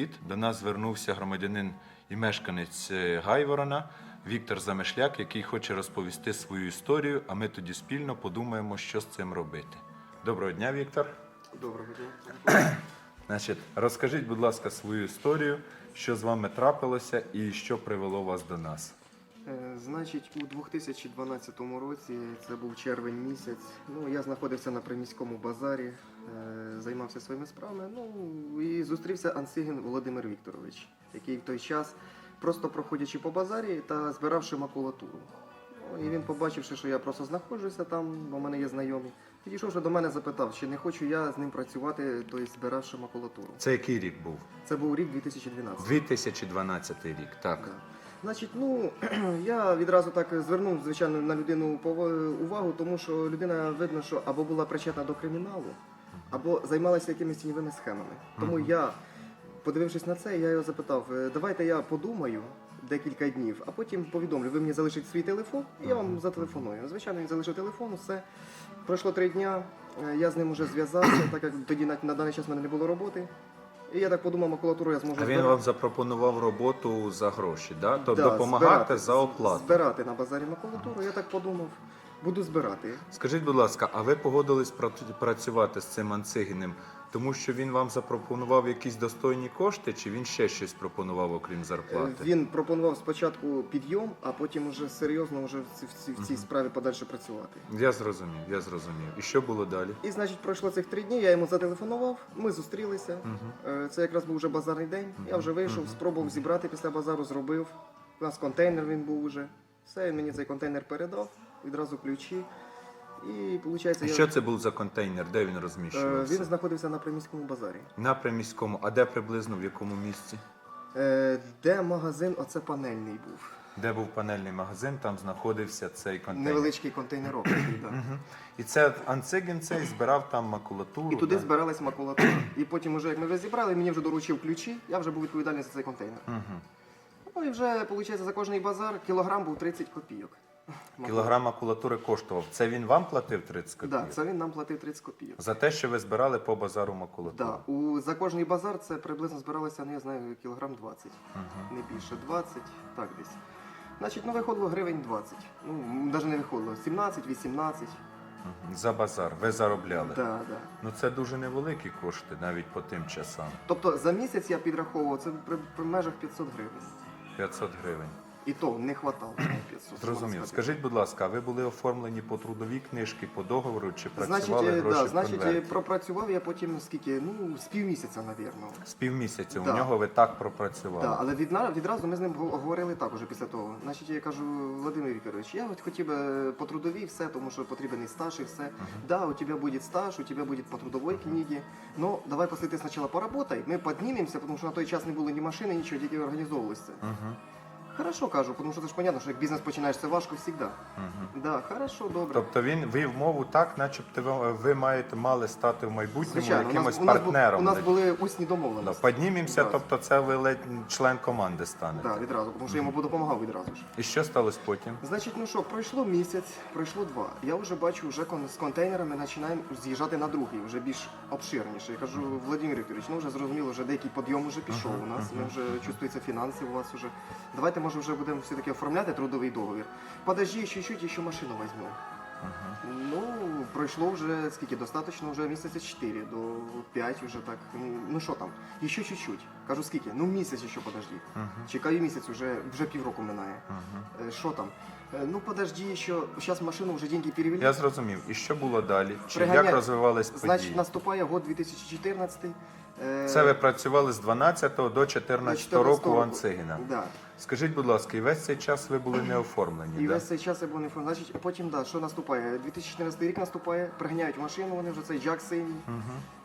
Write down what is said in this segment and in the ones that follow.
Привіт! До нас звернувся громадянин і мешканець е, Гайворона Віктор Замишляк, який хоче розповісти свою історію, а ми тоді спільно подумаємо, що з цим робити. Доброго дня, Віктор. Доброго дня. Значить, розкажіть, будь ласка, свою історію, що з вами трапилося і що привело вас до нас. Е, Значить, у 2012 році, це був червень місяць, ну, я знаходився на приміському базарі, займався своїми справами, ну, і зустрівся Ансигін Володимир Вікторович, який в той час, просто проходячи по базарі та збиравши макулатуру. Ну, і він, побачивши, що я просто знаходжуся там, бо в мене є знайомі, підійшовши до мене, запитав, чи не хочу я з ним працювати, тобто збиравши макулатуру. Це який рік був? Це був рік 2012. 2012 рік, так. Да. Значить, ну я відразу так звернув, звичайно, на людину увагу, тому що людина видно, що або була причетна до криміналу, або займалася якимись тіньовими схемами. Тому Мгм. я, подивившись на це, я його запитав: «Е, давайте я подумаю декілька днів, а потім повідомлю. Ви мені залишите свій телефон, і я вам зателефоную. Звичайно, він залишив телефон, все. Пройшло три дня. е, Я з ним вже зв'язався, так як тоді на, на даний час в мене не було роботи. І я так подумав, макулатуру я зможу А він збирати. вам запропонував роботу за гроші, да? тобто Да, допомагати збирати, за оплату. Збирати на базарі макулатуру, я так подумав, буду збирати. Скажіть, будь ласка, а ви погодились працювати з цим Анцигіним, тому що він вам запропонував якісь достойні кошти, чи він ще щось пропонував, окрім Е, зарплати? Він пропонував спочатку підйом, а потім уже серйозно вже в ці- в цій, в цій справі подальше працювати. Я зрозумів, я зрозумів. І що було далі? І значить, пройшло цих три дні, я йому зателефонував, ми зустрілися. Угу. Е, Це якраз був вже базарний день. Я вже вийшов, Мгм. спробував зібрати після базару, зробив. У нас контейнер він був уже. Все, він мені цей контейнер передав, відразу ключі. І виходить, І я... що це був за контейнер? Де він Е, розміщувався? він знаходився на приміському базарі. На приміському, а де приблизно в якому місці? Е, Де магазин, оце панельний був. Де був панельний магазин, там знаходився цей контейнер. Невеличкий контейнерок. такий, да. Мгм. І це Анцигін цей збирав там макулатуру. І туди да? збиралась макулатура. І потім, вже, як ми вже зібрали, мені вже доручив ключі, я вже був відповідальний за цей контейнер. Мгм. Ну і вже, виходить, за кожний базар кілограм був 30 копійок. Кілограм макулатури коштував. Це він вам платив 30 Так, копійок? да, це він нам платив 30 копійок. За те, що ви збирали по базару макулатуру. Да. У, за кожний базар це приблизно збиралося, ну я знаю, кілограм 20. Мгм. Не більше, 20, так десь. Значить, ну виходило гривень 20. Ну, навіть не виходило, 17, 18. Мгм. За базар. Ви заробляли. Да, да. Ну це дуже невеликі кошти навіть по тим часам. Тобто за місяць я підраховував, це при, при межах 500 гривень. 500 гривень. І то не хватало 500. Зрозумів. Скажіть, будь ласка, ви були оформлені по трудовій книжці, по договору, чи Значить, працювали е, гроші да, в значить, е, конверті? пропрацював я потім скільки, ну, з півмісяця, навірно. З півмісяця Да. у нього ви так пропрацювали. Да, але відна- відразу ми з ним го- говорили так уже після того. Значить, я кажу, Володимир Вікторович, я от хотів би по трудовій все, тому що потрібен і стаж, і все. Да, у тебе буде стаж, у тебе буде по трудовій книге. Ну, давай після ти спочатку поработай, ми піднімемося, тому що на той час не було ні машини, нічого, тільки організовувалося це. Угу. Хорошо кажу, тому що це ж понятно, що як бізнес починаєш, це важко завжди. Угу. Да, хорошо, добре. Тобто він вив мову так, начебто ви, ви маєте мали стати в майбутньому Звичайно, якимось у нас, партнером. у нас були усні Да, домовленості. Піднімемося, Відразу. тобто це ви ледь член команди станете. Так, відразу, тому що я йому допомагав відразу ж. І що сталося потім? Значить, ну що, пройшло місяць, пройшло два. Я вже бачу, вже кон- з контейнерами починаємо з'їжджати на другий, вже більш обширніше. Я кажу, Владимир Вікторович, ну вже зрозуміло, вже деякий підйом вже пішов у нас. Ми вже чувствуються фінанси у вас вже. Давайте, може, вже будемо все-таки оформляти трудовий договір. Подожди, ще чуть, ще машину візьму. Ну, пройшло вже скільки, достатньо вже місяця 4 до 5 вже так. Ну, Ну що там? Ще чуть-чуть. Кажу, скільки? Ну місяць ще подожди. Мгм. Чекаю місяць, вже, вже півроку минає. Мгм. Е, Що там? Е, Ну подожди, що зараз машину вже деньги перевели. Я зрозумів. І що було далі? Чи Приганяють. як розвивались події? Значить, наступає год 2014. Е, Це ви працювали з 12 до 14 року у Анцигіна. Да. Скажіть, будь ласка, і весь цей час ви були не оформлені, І да? весь цей час я був не фон. Значить, потім, да, що наступає? 2014 рік наступає, приганяють машину, вони вже цей джак синій.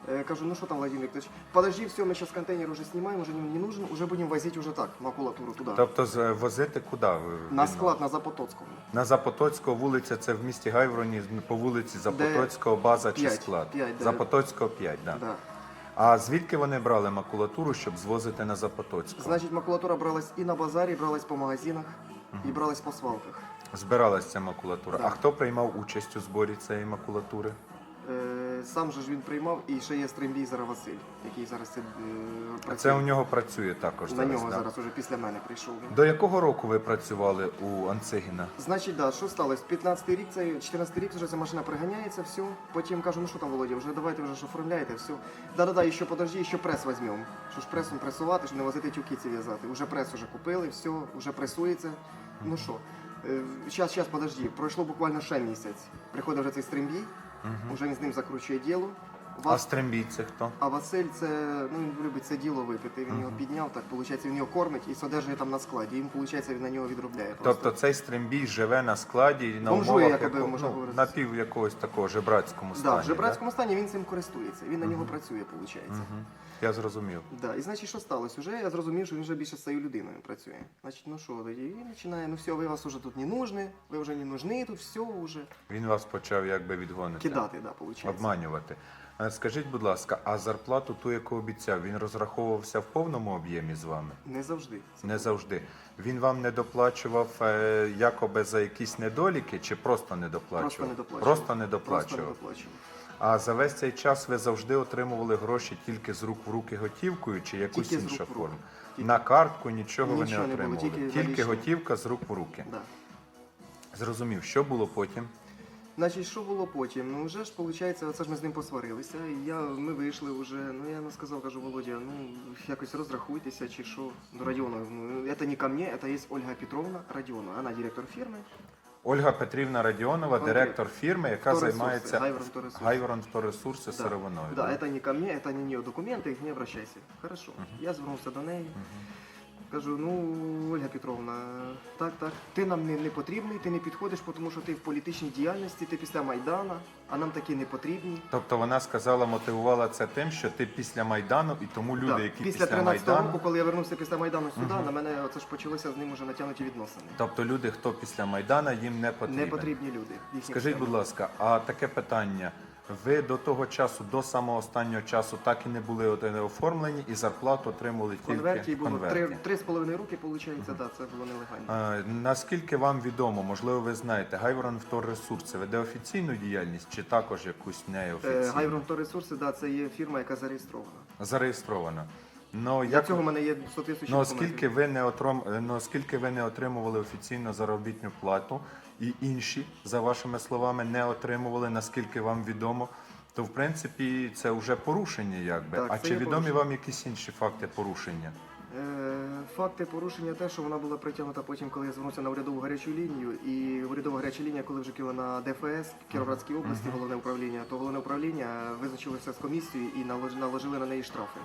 Е, Кажу, ну що там, Владимир Викторович, подожди, все, ми зараз контейнер уже знімаємо, уже не нужен, уже будемо возити уже так, макулатуру туди. Тобто з- возити куди? ви- На склад, на Запотоцькому. На Запотоцького вулиця, це в місті Гайвроні, по вулиці Запотоцького база чи П'ять, склад? п'ять, да. Запотоцького 5, да. Да. А звідки вони брали макулатуру, щоб звозити на Запотоцьку? Значить, макулатура бралась і на базарі, бралась по магазинах, і бралась по свалках. Збиралася ця макулатура. Да. А хто приймав участь у зборі цієї макулатури? Е, сам же ж він приймав, і ще є стримбізера Василь, який зараз це, е, працює. це у нього працює також На зараз. нього да? зараз уже після мене прийшов він. До якого року ви працювали у Анцигіна? Значить, да, що сталося? 15 рік, це 14 рік вже ця машина приганяється, все. Потім кажу, ну що там, Володя, вже давайте вже ж оформляйте, все. Да-да-да, і ще подожди, ще прес візьмемо. Що ж пресом пресувати, щоб не возити тюки ці в'язати. Уже прес уже купили, все, вже пресується. Ну що, час, час, подожди. Пройшло буквально ще місяць. Приходить вже цей стримбій, вже він з ним закручує діло. А стрембій це хто? а Василь це ну він любить це діло випити. Він його підняв, так виходить, він його кормить і содержує там на складі. Він, виходить, він на нього відробляє. Просто. Тобто цей стрембій живе на складі і на Бомжує, умовах якоби яко- можна ну, говорити. напів якогось такого жебрацькому стані. Да, в жебрацькому стані він цим користується. Він на нього працює, виходить. Да? Мгм. Я зрозумів. Да. І значить, що сталося? Уже я зрозумів, що він вже більше з цією людиною працює. Значить, ну що, тоді він починає, ну все, ви вас уже тут не нужні, ви вже не нужні, тут все вже. Він вас почав якби відгонити. Кидати, да, виходить. Обманювати. Скажіть, будь ласка, а зарплату ту, яку обіцяв, він розраховувався в повному об'ємі з вами? Не завжди. Не завжди. Він вам не доплачував е, якоби за якісь недоліки, чи просто не доплачував? Просто не доплачував. Просто не Просто доплачував. не доплачував. А за весь цей час ви завжди отримували гроші тільки з рук в руки готівкою чи якусь Тільки з іншу в руки. форму? Тільки. На картку нічого ви не Нічого не було, отримували. тільки тільки готівка з рук в руки. Да. Зрозумів, що було потім? Значить, що було потім? Ну вже ж виходить, оце ж ми з ним посварилися. І я, ми вийшли вже. Ну я йому сказав, кажу, Володя, ну якось розрахуйтеся чи що до Радіонова. Ну, це не ко мне, це є Ольга Петровна Радіонова. Вона директор фірми. Ольга Петрівна Радіонова, Конкретно. директор фірми, яка Вторресурси, займається Гайворон Вторресурси. Гайворон Вторресурси сировиною. Да, это не ко мне, это не нее документы, не обращайся. Хорошо. Я звернувся до неї. Кажу, ну, Ольга Петровна, так, так, ти нам не, не потрібний, ти не підходиш, тому що ти в політичній діяльності, ти після Майдана, а нам такі не потрібні. Тобто вона сказала, мотивувала це тим, що ти після Майдану, і тому люди, Да, які після після 13-го Майдану, року, коли я вернувся після Майдану сюди, на мене оце ж почалося з ним уже натягнуті відносини. тобто люди, хто після Майдана, їм не потрібен. Не потрібні люди. Скажіть, будь ласка, а таке питання. Ви до того часу, до самого останнього часу, так і не були оформлені і зарплату отримували В конверті тільки було три, три з половиною роки, виходить, да, це було нелегально. Е, Наскільки вам відомо, можливо, ви знаєте, Гайворон Вторресурси веде офіційну діяльність чи також якусь Е, неофіційну? Гайврон Ресурси, да, це є фірма, яка зареєстрована. Зареєстровано. Ну, Для як... цього в мене є соответствуючі ну, оскільки ви не отром... ну, оскільки ви не отримували офіційно заробітну плату, і інші, за вашими словами, не отримували, наскільки вам відомо, то в принципі це вже порушення, якби. Так, а це чи є відомі порушення. вам якісь інші факти порушення? Е, Факти порушення те, що вона була притягнута потім, коли я звернувся на урядову гарячу лінію, і урядова гаряча лінія, коли вже кіла на ДФС Кіровоградській області, головне управління, то головне управління визначилося з комісією і налож- наложили на неї штрафи.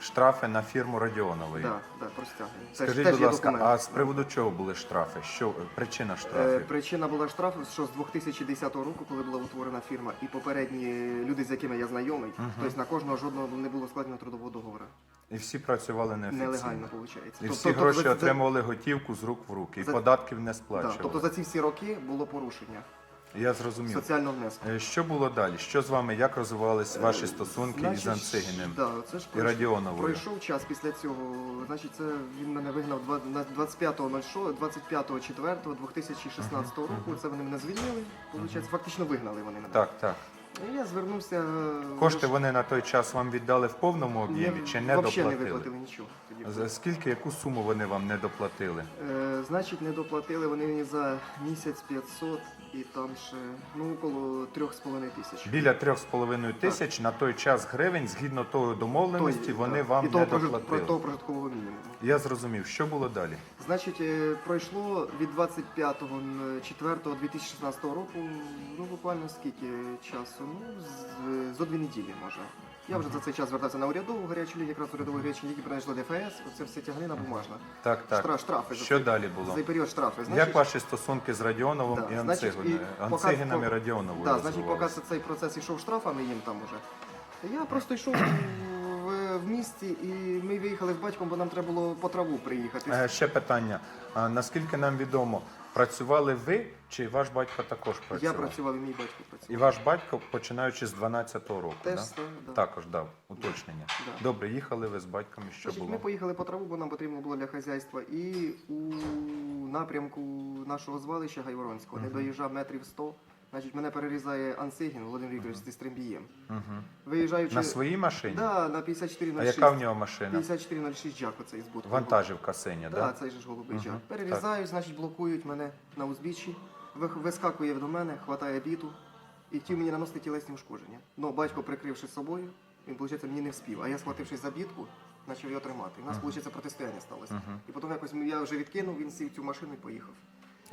Штрафи на фірму Радіонової. Да, да, про стягнення. Це ж Скажіть, теж будь є ласка, документ. а з приводу чого були штрафи? Що причина Е, штрафів? Причина була штрафу, що з 2010 року, коли була утворена фірма, і попередні люди, з якими я знайомий, тобто на кожного жодного не було складено трудового договору. І всі працювали неофіційно. Нелегально, виходить. І всі гроші отримували готівку з рук в руки, і за- податків не Да, сплачували. тобто за ці всі роки було порушення Я зрозумів. соціального внеску. Е, Що було далі? Що з вами? Як розвивались ваші стосунки із Анцигіним Да, це ж і пройш- Радіоновою? Пройшов час після цього. Значить, це він мене вигнав два- на 25.06, 25.04.2016 року. Це вони мене звільнили. Получається, фактично вигнали вони мене. Так, так. І я звернувся. е, Кошти вони на той час вам віддали в повному об'ємі чи не Взагалі не виплатили нічого. За скільки, яку суму вони вам не доплатили? Е, значить, не доплатили вони мені за місяць 500 і там ще ну около 3,5 тисяч. Біля 3,5 тисяч на той час гривень, згідно тої домовленості, Той, вони так. вам і не того, прожит- доплатили. про того прожиткового мінімуму. Я зрозумів, що було далі? Значить, е, пройшло від 25.04.2016 року, ну буквально скільки часу? Ну, з, зо дві неділі може. Я вже за цей час звертався на урядову гарячу лінію, якраз урядову гарячу лінію принайшла ДФС, оце все тяглина бумажна. Так, так. Штраф, штрафи. за Що цей- далі було? За цей період штрафи. Як ваші стосунки з Радіоновим Да, і значить, Анцигіним? і Радіоновою Так, значить, поки розвивалися? цей процес йшов штрафами їм там уже. Я просто йшов в, місті і ми виїхали з батьком, бо нам треба було по траву приїхати. Е, Ще питання. А наскільки нам відомо, працювали ви чи ваш батько також Я працював? працював і мій батько працював. І ваш батько, починаючи з 12-го року, Теж да? да. також дав уточнення. Да. Добре, їхали ви з батьком, і що Значить, було? Ми поїхали по траву, бо нам потрібно було для хазяйства. І у напрямку нашого звалища Гайворонського не доїжджав метрів 100. Значить, мене перерізає Ансигін Володимир Вікторович зі стримбієм. Угу. Виїжджаючи... На своїй машині? Да, на А яка в нього машина? 5406 Джак оцей з будки. Вантажівка синя, Да, так? цей же ж голубий Мгм, Джак. Перерізають, значить, блокують мене на узбіччі, вискакує до мене, хватає біту і хотів мені наносити тілесні ушкодження. Ну, батько, прикривши собою, він, виходить, мені не вспів. А я, схватившись за бітку, почав його тримати. У нас, виходить, протистояння сталося. І потім якось я вже відкинув, він сів цю машину і поїхав.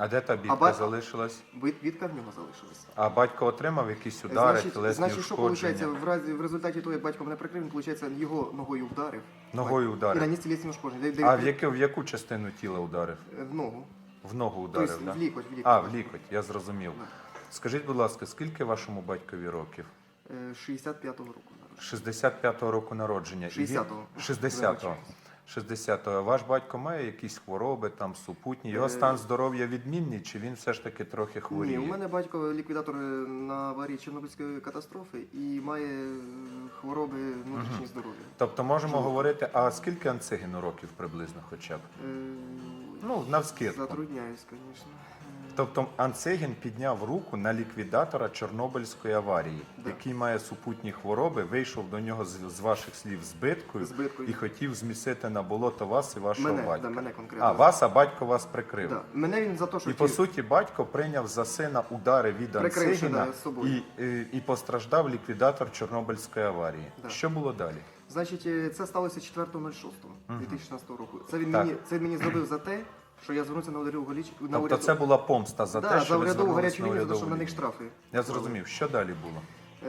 А де та бітка ба- залишилась? Бит- Бітка в нього залишилась. А батько отримав якісь удари, значить, тілесні значить, що виходить, ушкодження? в, разі, в результаті того, як батько мене прикрив, він, виходить, його ногою вдарив. Ногою І ударив. наніс тілесні ушкодження. Де- де А він- в яку, в яку частину тіла ударив? В ногу. В ногу Тобто ударив, так? в лікоть, в лікоть. А, в лікоть, я зрозумів. Да. Скажіть, будь ласка, скільки вашому батькові років? Е, 65-го року народження. 65-го року народження. І він- 60-го. 60-го. 60-го. Ваш батько має якісь хвороби, там супутні. Його Е, стан здоров'я відмінний, чи він все ж таки трохи хворіє? Ні, у мене батько ліквідатор е, на аварії Чорнобильської катастрофи і має е, хвороби внутрішнього здоров'я. Тобто можемо Чому? говорити, а скільки Анцигіну років приблизно хоча б? Е, Ну, навскидку. Затрудняюсь, звісно. Тобто Анцигін підняв руку на ліквідатора Чорнобильської аварії, Да. який має супутні хвороби, вийшов до нього з, з ваших слів збиткою Збиткою. і хотів змісити на болото вас і вашого Мене, батька. да, мене конкретно. А вас, а батько вас прикрив. Да. Мене він за те, що І по суті батько прийняв за сина удари від Анцигіна да, і, і, і постраждав ліквідатор Чорнобильської аварії. Да. Що було далі? Значить, е, це сталося 4.06.2016 року. Це він Так. мені це він мені зробив за те, що я звернувся на урядову голіч... на Тобто уряд... це була помста за да, те, за що ви урядову звернулись гарячу на лінію, за те, урядову що на них лінію. штрафи. Я зрозумів, що далі було?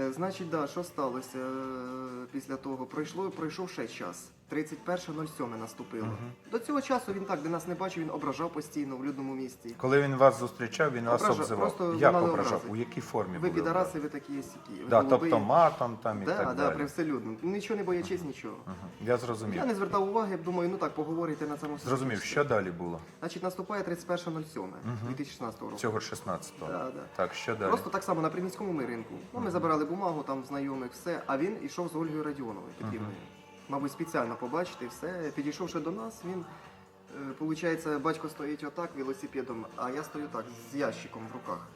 Е, Значить, да, що сталося е, після того? Пройшло, пройшов ще час. 31.07 наступило. До цього часу він так, де нас не бачив, він ображав постійно в людному місці. Коли він вас зустрічав, він вас Ображав, обзивав. просто Як лунали ображав? образи. У якій формі Ви були підараси, ви такі є сікі. Да, тобто матом там і да, так да, далі. привселюдно. Нічого не боячись, нічого. Мгм. Я зрозумів. Я не звертав уваги, думаю, ну так, поговорите на цьому. Зрозумів, що далі було Значить, наступає 31.07.2016 року. цього 16-го. Да, да. Так, що далі? Просто так само на приміському ми ринку. Ну, ми забирали бумагу, там знайомих, все, а він йшов з Ольгою Радіоновою Петрівною. Мабуть, спеціально побачити все. Підійшовши до нас, він, виходить, батько стоїть отак велосипедом, а я стою так, з ящиком в руках.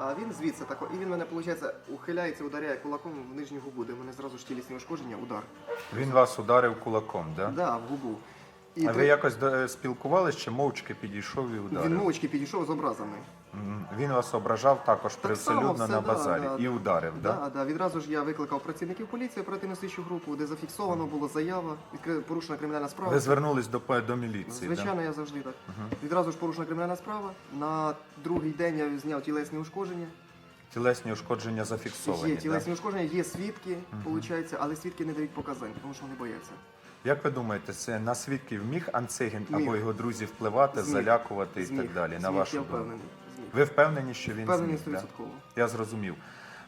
А він звідси тако, і він мене, виходить, ухиляється, ударяє кулаком в нижню губу, де в мене зразу ж тілісні ушкодження, удар. Він вас ударив кулаком, да? Да, в губу. І А три- ви якось спілкувались чи мовчки підійшов і ударив? він мовчки підійшов з образами. Він вас ображав також Так привселюдно на да, базарі да, і ударив, Да, да? да. Відразу ж я викликав працівників поліції, оперативну слідчу групу, де зафіксовано було заява, порушена кримінальна справа. Ви звернулись до, до міліції, Звичайно, я завжди так. Відразу ж порушена кримінальна справа. На другий день я зняв тілесні ушкодження. Тілесні ушкодження зафіксовані, Є да? ушкодження, є свідки, виходить, але свідки не дають показань, тому що вони бояться. Як ви думаєте, це на свідків міг Анцигін Міг. або його друзі впливати, Зміг. залякувати і Зміг. так далі, на вашу я думку? впевнений. Ви впевнені, що він Впевнений зміг? Да? 100%. Я зрозумів.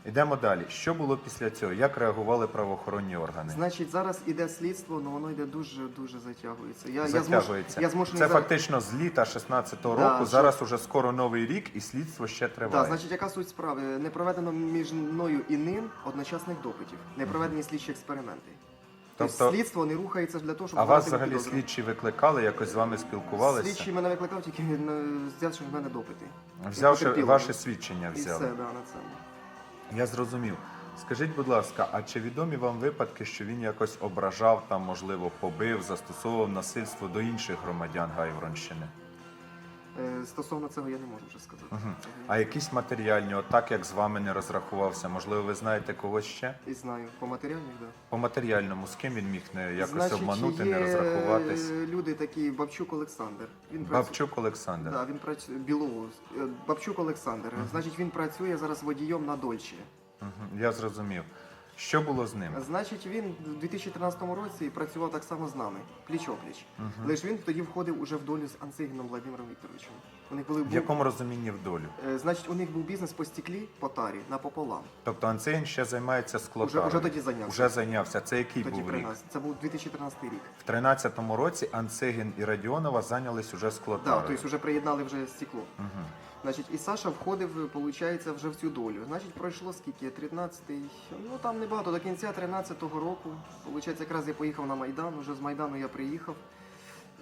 Йдемо далі. Що було після цього? Як реагували правоохоронні органи? Значить, зараз іде слідство, але воно йде дуже дуже затягується. Я, я, змуш, Затягується. я змушений Це за- фактично з літа 16-го Да, року. що- Зараз уже скоро новий рік, і слідство ще триває. Так, значить, яка суть справи? Не проведено між мною і ним одночасних допитів, не проведені слідчі експерименти. Тобто, Тобто- слідство не рухається для того, щоб а вас взагалі підозру. слідчі викликали, якось з вами спілкувалися? Слідчі мене викликав, тільки е, взявши в мене допити. Взявши ваше свідчення, І все, да, на цьому. Я зрозумів. Скажіть, будь ласка, а чи відомі вам випадки, що він якось ображав там, можливо, побив, застосовував насильство до інших громадян Гайворонщини? Е, Стосовно цього я не можу вже сказати. Мгм. А якісь матеріальні, отак як з вами не розрахувався, можливо, ви знаєте когось ще? І знаю, по матеріальних, да. По матеріальному, з ким він міг не якось Значить, обманути, є не розрахуватись? е, люди такі, Бабчук Олександр. Він працює- Бабчук Олександр. Да, він працює Білоус. Е, Бабчук Олександр. Значить, він працює зараз водієм на Дольче. Мгм, Я зрозумів. Що було з ним? Значить, він у 2013 році працював так само з нами, пліч-опліч. Лише він тоді входив уже в долю з Анцигіном Владимиром Вікторовичем. У них були В якому розумінні в долю? Е, Значить, у них був бізнес по стеклі, по тарі, напополам. Тобто Анцейн ще займається Уже, склотарою? уже тоді зайнявся. Уже зайнявся. Це який тоді був рік? Це був 2013 рік. В 13-му році Анцегін і Радіонова зайнялись уже Так, склотарою. тобто вже приєднали вже стекло. Мгм. Значить, і Саша входив, виходить, вже в цю долю. Значить, пройшло скільки? 13-й, ну там небагато, до кінця 13-го року. Получається, якраз я поїхав на Майдан, уже з Майдану я приїхав.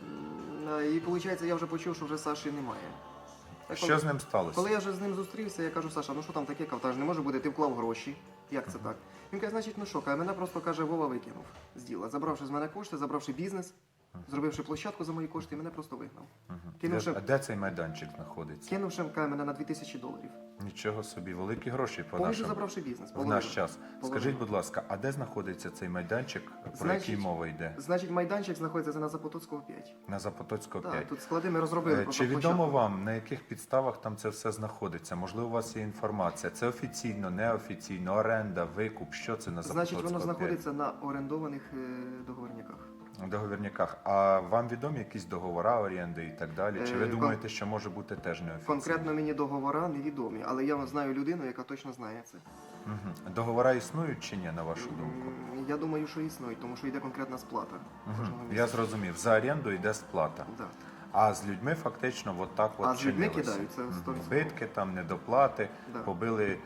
М, І виходить, я вже почув, що вже Саші немає. Так, Що коли- з ним сталося? Коли я вже з ним зустрівся, я кажу, Саша, ну що там таке, кавтаж, не може бути, ти вклав гроші. Як це так? Він каже, значить, ну що, каже, мене просто каже, Вова викинув з діла. Забравши з мене кошти, забравши бізнес, зробивши площадку за мої кошти, мене просто вигнав. Кинувши- Де, а де цей майданчик знаходиться? Кинувши мене на 2000 доларів. Нічого собі, великі гроші по Повністю забравши бізнес. В половину. наш час. Половину. Скажіть, будь ласка, а де знаходиться цей майданчик, про Значить, який мова йде? Значить, майданчик знаходиться на Запотоцького 5. На Запотоцького 5. Так, тут склади ми розробили. Е, просто Чи відомо площадку. вам, на яких підставах там це все знаходиться? Можливо, у вас є інформація. Це офіційно, неофіційно, оренда, викуп. Що це на Значить, воно 5? знаходиться на орендованих е, договорниках. Договірниках. А вам відомі якісь договори оренди і так далі? Чи ви Е, кон- думаєте, що може бути теж неофіційно? Конкретно мені договора невідомі, але я знаю людину, яка точно знає це. Мгм. Договори існують чи ні, на вашу думку? М, Я думаю, що існують, тому що йде конкретна сплата. кожного Мгм. Я місяця. зрозумів. За оренду йде сплата. Да. А з людьми фактично от так от А з людьми чинилося. кидають, це Мгм. 100%. Збитки, там недоплати, Да. побили,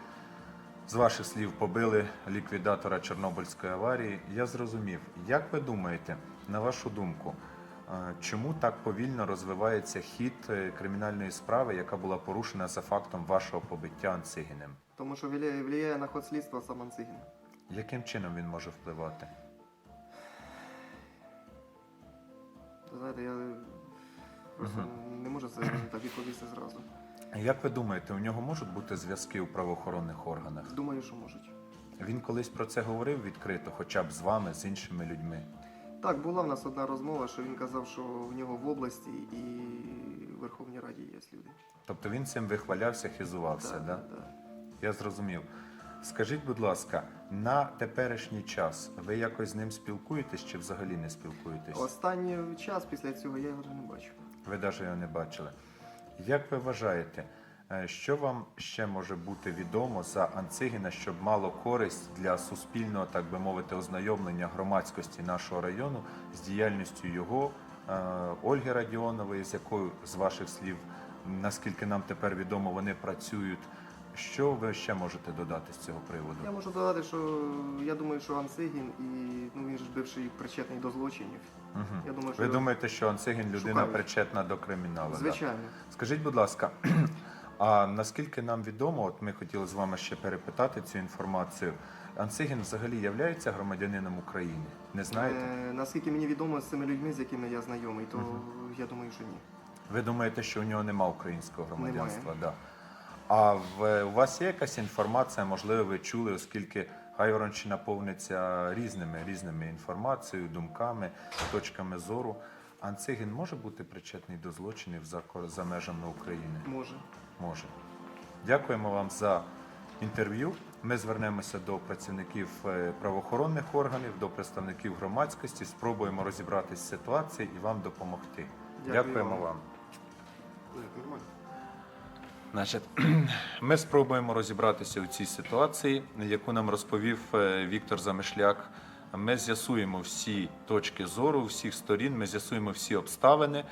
з ваших слів, побили ліквідатора Чорнобильської аварії. Я зрозумів. Як ви думаєте, на вашу думку, е, чому так повільно розвивається хід е, кримінальної справи, яка була порушена за фактом вашого побиття Анцигіним? Тому що влияє, на ход слідства сам Анцигін. Яким чином він може впливати? Знаєте, я просто не можу це так відповісти зразу. Як ви думаєте, у нього можуть бути зв'язки у правоохоронних органах? Думаю, що можуть. Він колись про це говорив відкрито, хоча б з вами, з іншими людьми. Так, була в нас одна розмова, що він казав, що в нього в області і в Верховній Раді є люди. Тобто він цим вихвалявся, хизувався, Так, да? так. Я зрозумів. Скажіть, будь ласка, на теперішній час ви якось з ним спілкуєтесь чи взагалі не спілкуєтесь? Останній час після цього я його не бачу. Ви навіть його не бачили. Як ви вважаєте, е, що вам ще може бути відомо за Анцигіна, щоб мало користь для суспільного, так би мовити, ознайомлення громадськості нашого району з діяльністю його, е, Ольги Радіонової, з якою з ваших слів, наскільки нам тепер відомо, вони працюють. Що ви ще можете додати з цього приводу? Я можу додати, що я думаю, що Анцигін і ну він ж бивший причетний до злочинів. Мгм. Я думаю, що Ви думаєте, що Анцигін людина Шукають. причетна до криміналу? да? звичайно. Скажіть, будь ласка, а наскільки нам відомо, от ми хотіли з вами ще перепитати цю інформацію. Анцигін взагалі являється громадянином України? Не знаєте? Е, наскільки мені відомо з цими людьми, з якими я знайомий, то я думаю, що ні. Ви думаєте, що у нього нема українського громадянства? Немає. Да. А в, у вас є якась інформація, можливо, ви чули, оскільки Гайворонщина повниться різними різними інформацією, думками, точками зору. Анцигін може бути причетний до злочинів за, за межами України? Може. може. Дякуємо вам за інтерв'ю. Ми звернемося до працівників е, правоохоронних органів, до представників громадськості, спробуємо розібратися з ситуацією і вам допомогти. Дякую Дякуємо вам. вам. Значить, ми спробуємо розібратися у цій ситуації, яку нам розповів е, Віктор Замишляк. Ми з'ясуємо всі точки зору, всіх сторін, ми з'ясуємо всі обставини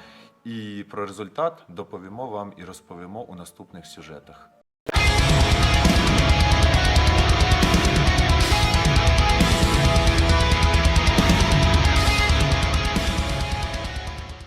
і про результат доповімо вам і розповімо у наступних сюжетах.